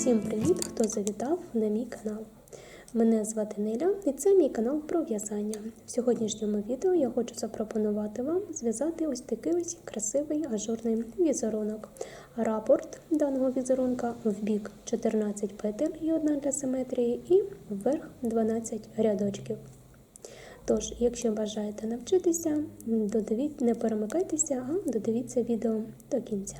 Всім привіт, хто завітав на мій канал. Мене звати Неля і це мій канал про в'язання. В сьогоднішньому відео я хочу запропонувати вам зв'язати ось такий ось красивий ажурний візерунок. Рапорт даного візерунка в бік 14 петель і одна для симетрії, і вверх 12 рядочків. Тож, якщо бажаєте навчитися, додивіть, не перемикайтеся, а додивіться відео до кінця.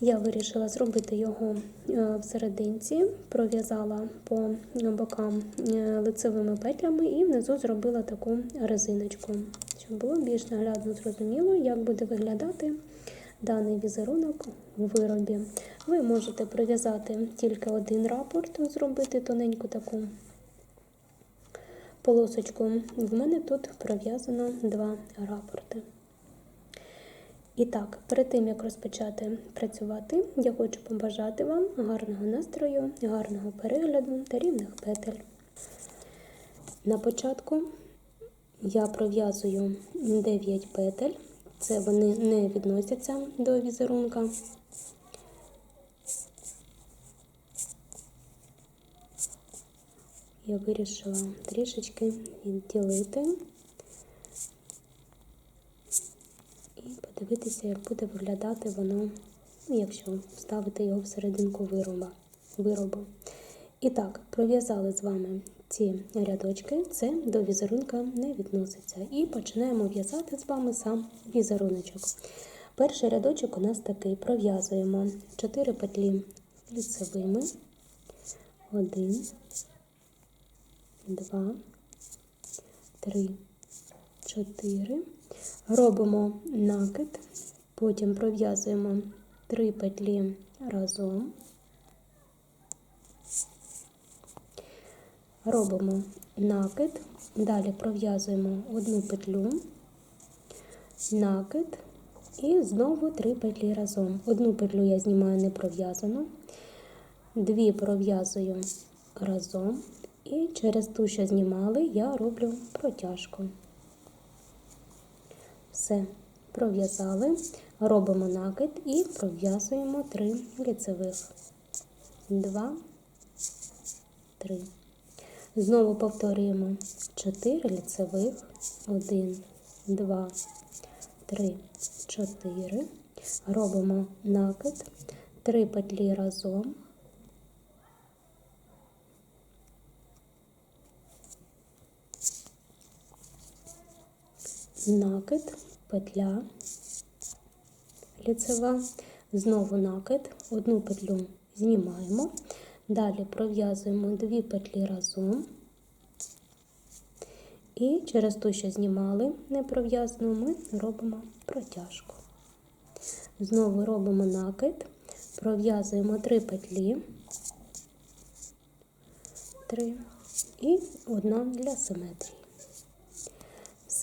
Я вирішила зробити його е, в серединці, пров'язала по бокам е, лицевими петлями і внизу зробила таку резиночку, щоб було більш наглядно зрозуміло, як буде виглядати даний візерунок у виробі. Ви можете пров'язати тільки один рапорт, зробити тоненьку таку полосочку. В мене тут пров'язано два рапорти. І так, перед тим як розпочати працювати, я хочу побажати вам гарного настрою, гарного перегляду та рівних петель. На початку я пров'язую 9 петель, це вони не відносяться до візерунка. Я вирішила трішечки відділити. Подивитися, як буде виглядати воно, ну, якщо вставити його всерединку вироба, виробу. І так, пров'язали з вами ці рядочки, це до візерунка не відноситься. І починаємо в'язати з вами сам візеруночок. Перший рядочок у нас такий: пров'язуємо 4 петлі лицевими, 1, 2, 3, 4. Робимо накид, потім пров'язуємо 3 петлі разом, робимо накид, далі пров'язуємо одну петлю, накид і знову 3 петлі разом. Одну петлю я знімаю не пров'язану, дві пров'язую разом, і через ту, що знімали, я роблю протяжку. Все, пров'язали, робимо накид і пров'язуємо 3 лицевих. 2, 3. Знову повторюємо 4 лицевих, 1, 2, 3, 4. Робимо накид, 3 петлі разом. Накид, петля ліцева, знову накид, одну петлю знімаємо, далі пров'язуємо дві петлі разом. І через ту, що знімали не пров'язану, ми робимо протяжку. Знову робимо накид, пров'язуємо три петлі, три і одна для симетрії.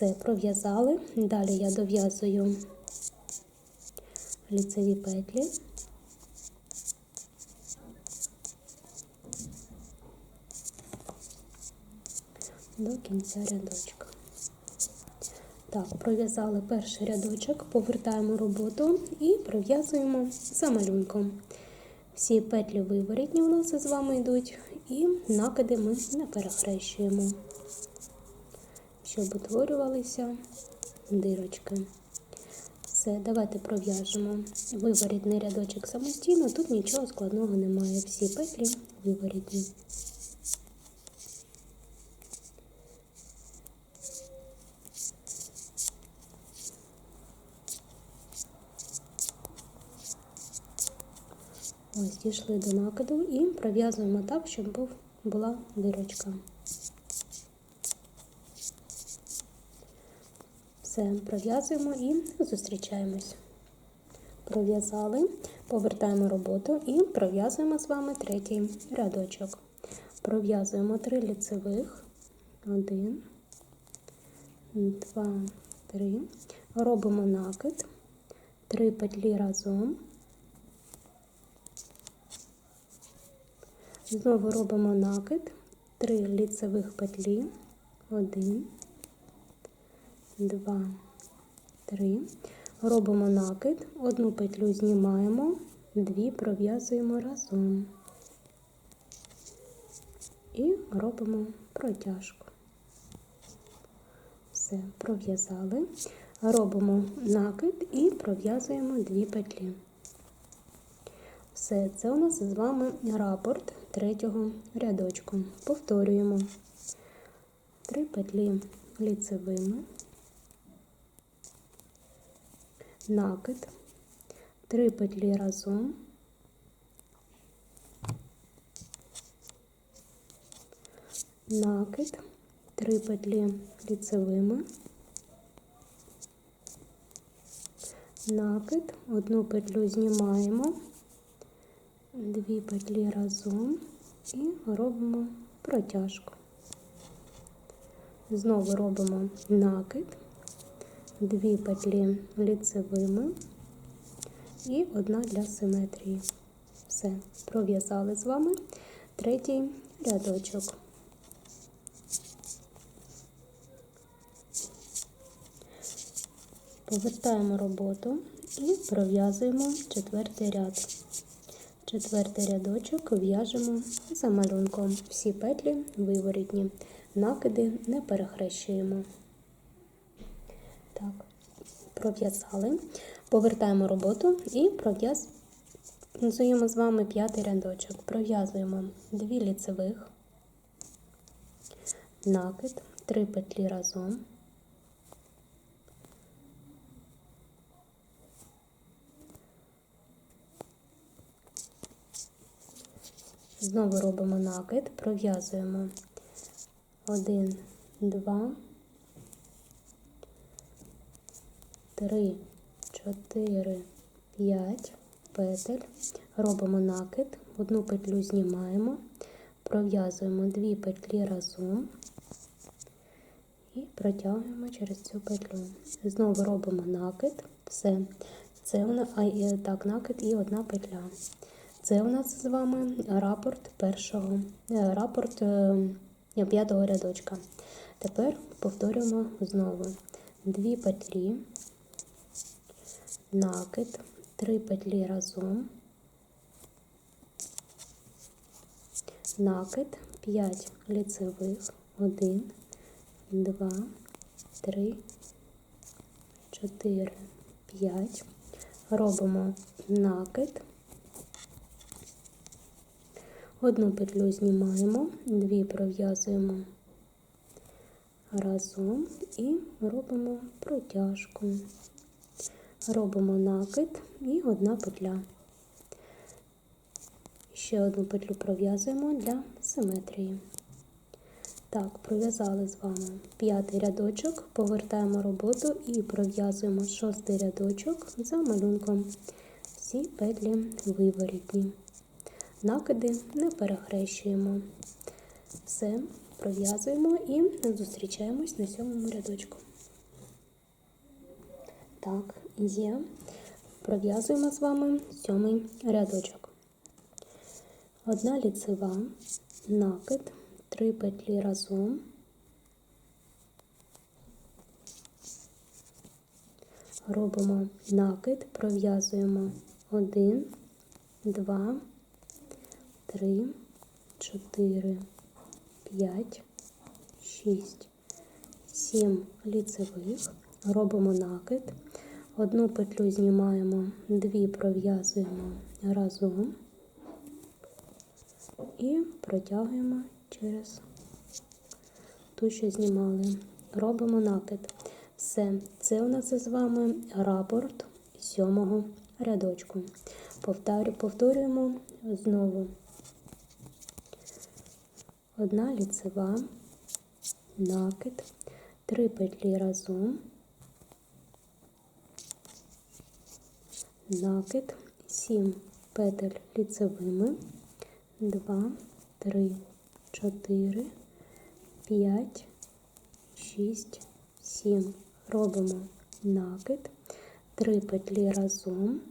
Все, пров'язали. Далі я дов'язую ліцеві петлі. До кінця рядочка. Так, пров'язали перший рядочок, повертаємо роботу і пров'язуємо за малюнком. Всі петлі виворітні у нас з вами йдуть, і накиди ми не перехрещуємо щоб утворювалися дирочки. Все, давайте пров'яжемо виворітний рядочок самостійно, тут нічого складного немає. Всі петлі виворітні. Ось дійшли до накиду і пров'язуємо так, щоб була дирочка. Все, пров'язуємо і зустрічаємось. Пров'язали, повертаємо роботу і пров'язуємо з вами третій рядочок. Пров'язуємо три ліцевих. Один, два, три. Робимо накид, три петлі разом. Знову робимо накид, три ліцевих петлі, один. Два, три. Робимо накид, одну петлю знімаємо, дві пров'язуємо разом і робимо протяжку. Все, пров'язали. Робимо накид і пров'язуємо дві петлі. Все, це у нас з вами рапорт третього рядочку. Повторюємо три петлі ліцевими, накид, три петлі разом, накид, три петлі ліцевими, накид, одну петлю знімаємо, дві петлі разом. І робимо протяжку. Знову робимо накид, дві петлі ліцевими і одна для симетрії. Все, пров'язали з вами третій рядочок. Повертаємо роботу і пров'язуємо четвертий ряд. Четвертий рядочок в'яжемо за малюнком. Всі петлі виворітні, накиди не перехрещуємо. Так, пров'язали. Повертаємо роботу і пров'язуємо з вами п'ятий рядочок. Пров'язуємо дві ліцевих, накид, три петлі разом. Знову робимо накид, пров'язуємо 1, 2, 3, 4, 5 петель, робимо накид, одну петлю знімаємо, пров'язуємо дві петлі разом і протягуємо через цю петлю. Знову робимо накид, все. Це у нас, а, так, накид і одна петля. Це у нас з вами рапорт першого, е, рапорт е, п'ятого рядочка. Тепер повторюємо знову дві петлі, накид, три петлі разом, накид, 5 ліцевих, 1, 2, 3, 4, 5. Робимо накид. Одну петлю знімаємо, дві пров'язуємо разом і робимо протяжку. Робимо накид і одна петля. Ще одну петлю пров'язуємо для симетрії. Так, пров'язали з вами п'ятий рядочок, повертаємо роботу і пров'язуємо шостий рядочок за малюнком. Всі петлі виворітні накиди не перехрещуємо. Все, пров'язуємо і зустрічаємось на сьомому рядочку. Так, є. Пров'язуємо з вами сьомий рядочок. Одна ліцева, накид, три петлі разом. Робимо накид, пров'язуємо один, два три, чотири, п'ять, шість, сім ліцевих. Робимо накид. Одну петлю знімаємо, дві пров'язуємо разом і протягуємо через ту, що знімали. Робимо накид. Все, це у нас з вами рапорт сьомого рядочку. Повторюємо знову одна ліцева, накид, три петлі разом, накид, сім. Петель ліцевими, два, три, чотири, п'ять, шість, сім. Робимо накид, три петлі разом.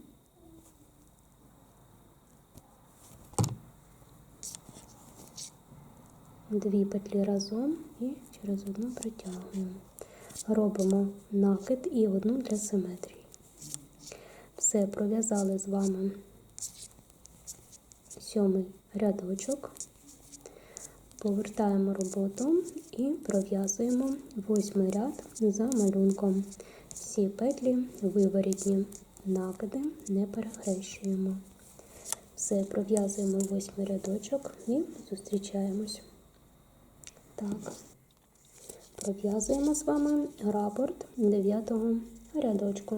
дві петлі разом і через одну притягуємо. Робимо накид і одну для симетрії. Все, пров'язали з вами сьомий рядочок, повертаємо роботу і пров'язуємо восьмий ряд за малюнком. Всі петлі виворітні, накиди не перехрещуємо. Все, пров'язуємо восьмий рядочок і зустрічаємось. Так, пров'язуємо з вами рапорт 9 рядочку.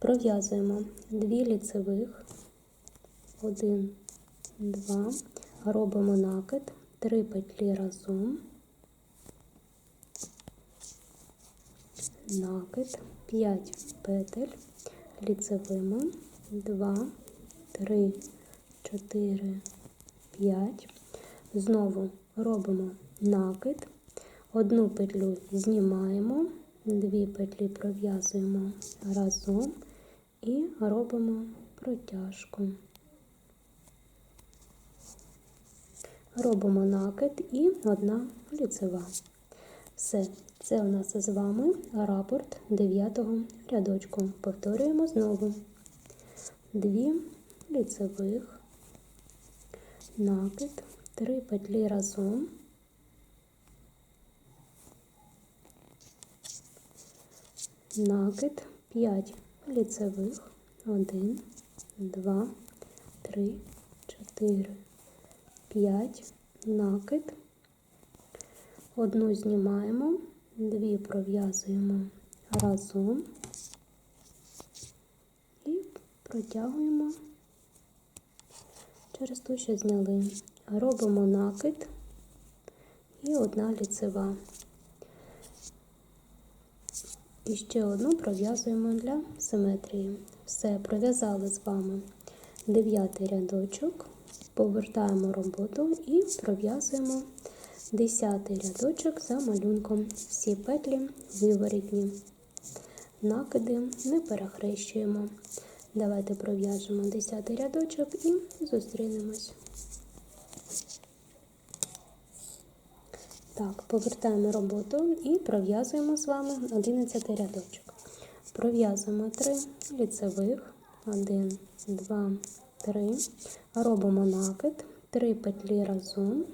Пров'язуємо. Дві ліцевих, один, два, робимо накид, три петлі разом, накид, 5 петель ліцевими, 2, 3, 4, 5. Знову робимо накид, одну петлю знімаємо, дві петлі пров'язуємо разом і робимо протяжку. Робимо накид і одна ліцева. Все, це у нас з вами рапорт 9 рядочку. Повторюємо знову. Дві ліцевих, накид, три петлі разом. Накид 5 ліцевих, 1, 2, 3, 4, 5, накид. Одну знімаємо, дві пров'язуємо разом і протягуємо через ту, що зняли. Робимо накид і одна ліцева. І ще одну пров'язуємо для симетрії. Все, пров'язали з вами дев'ятий рядочок, повертаємо роботу і пров'язуємо десятий рядочок за малюнком. Всі петлі виворітні. Накиди не перехрещуємо. Давайте пров'яжемо десятий рядочок і зустрінемось. Так, повертаємо роботу і пров'язуємо з вами 11 рядочок. Пров'язуємо 3 ліцевих, 1, 2, 3. Робимо накид, 3 петлі разом,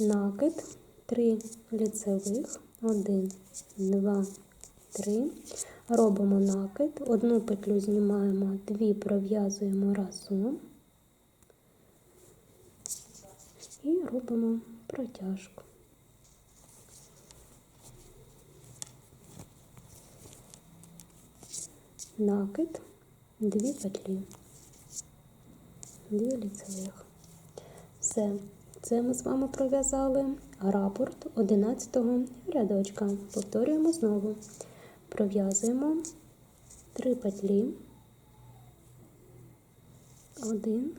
накид, 3 ліцевих, 1, 2, 3. Робимо накид, одну петлю знімаємо, дві пров'язуємо разом. І робимо протяжку. Накид, дві петлі, дві ліцевих. Все, це ми з вами пров'язали рапорт 11 рядочка. Повторюємо знову. Пров'язуємо три петлі, один,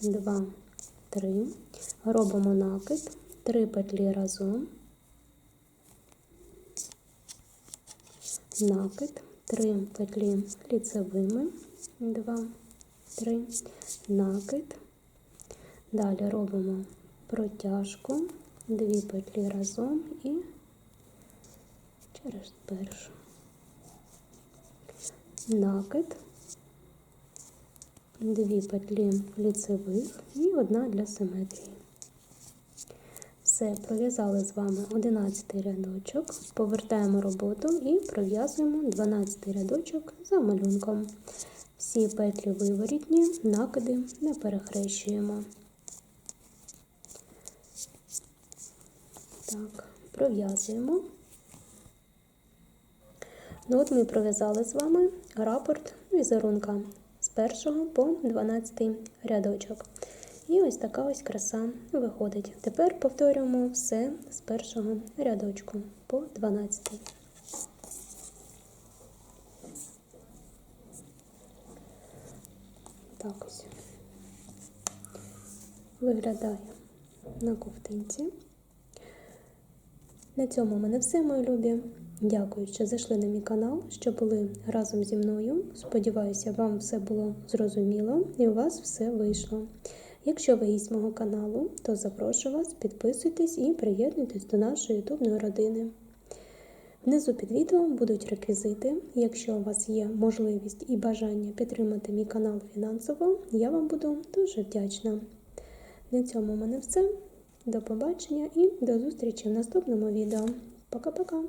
два, три. Робимо накид, три петлі разом, накид, три петлі ліцевими, два, три, накид. Далі робимо протяжку, дві петлі разом і через першу. Накид, дві петлі ліцевих і одна для симетрії. Все, пров'язали з вами 11 рядочок, повертаємо роботу і пров'язуємо 12 рядочок за малюнком. Всі петлі виворітні, накиди не перехрещуємо. Так, пров'язуємо. Ну от ми пров'язали з вами рапорт візерунка з 1 по 12 рядочок. І ось така ось краса виходить. Тепер повторюємо все з першого рядочку по 12. Так ось виглядає на ковтинці. На цьому в мене все, мої любі. Дякую, що зайшли на мій канал, що були разом зі мною. Сподіваюся, вам все було зрозуміло і у вас все вийшло. Якщо ви гість мого каналу, то запрошую вас, підписуйтесь і приєднуйтесь до нашої ютубної родини. Внизу під відео будуть реквізити. Якщо у вас є можливість і бажання підтримати мій канал фінансово, я вам буду дуже вдячна. На цьому в мене все. До побачення і до зустрічі в наступному відео. Пока-пока!